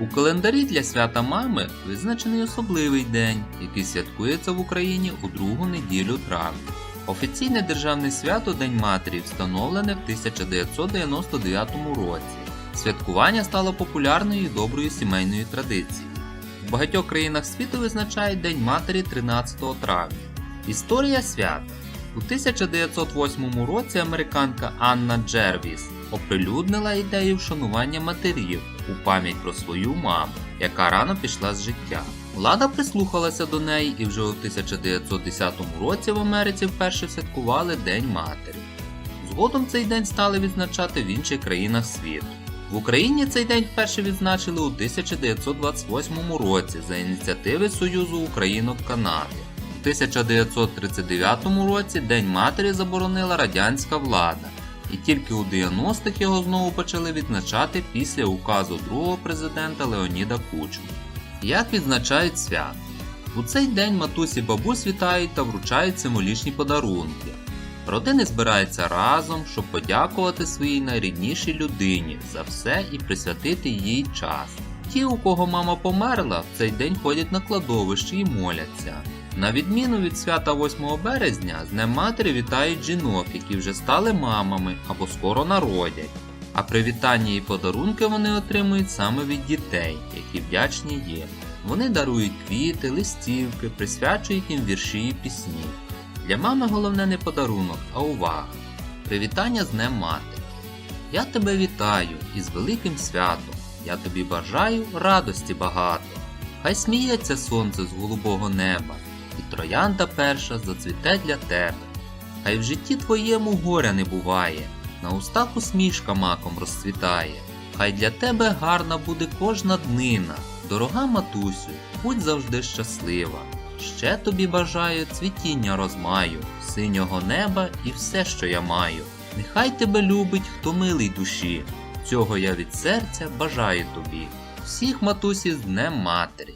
У календарі для свята мами визначений особливий день, який святкується в Україні у другу неділю травня. Офіційне державне свято День Матері встановлене в 1999 році. Святкування стало популярною і доброю сімейною традицією. В багатьох країнах світу визначають День Матері 13 травня. Історія свята. У 1908 році американка Анна Джервіс оприлюднила ідею вшанування матерів у пам'ять про свою маму, яка рано пішла з життя. Влада прислухалася до неї і вже у 1910 році в Америці вперше святкували День Матері. Згодом цей день стали відзначати в інших країнах світу. В Україні цей день вперше відзначили у 1928 році за ініціативи Союзу Українок Канади. У 1939 році День Матері заборонила радянська влада, і тільки у 90-х його знову почали відзначати після указу другого президента Леоніда Кучми. Як відзначають свято? У цей день матусі бабусь вітають та вручають символічні подарунки. Родини збираються разом, щоб подякувати своїй найріднішій людині за все і присвятити їй час. Ті, у кого мама померла, в цей день ходять на кладовище і моляться. На відміну від свята 8 березня, з Днем Матері вітають жінок, які вже стали мамами або скоро народять. А привітання і подарунки вони отримують саме від дітей, які вдячні їм. Вони дарують квіти, листівки, присвячують їм вірші і пісні. Для мами головне не подарунок, а увага. Привітання з Днем Матері. Я тебе вітаю із великим святом. Я тобі бажаю радості багато. Хай сміється сонце з голубого неба, і троянда перша зацвіте для тебе. Хай в житті твоєму горя не буває, на устах усмішка маком розцвітає. Хай для тебе гарна буде кожна днина. Дорога матусю, будь завжди щаслива. Ще тобі бажаю цвітіння розмаю, синього неба і все, що я маю. Нехай тебе любить, хто милий душі. Цього я від серця бажаю тобі. Всіх матусі з Днем Матері.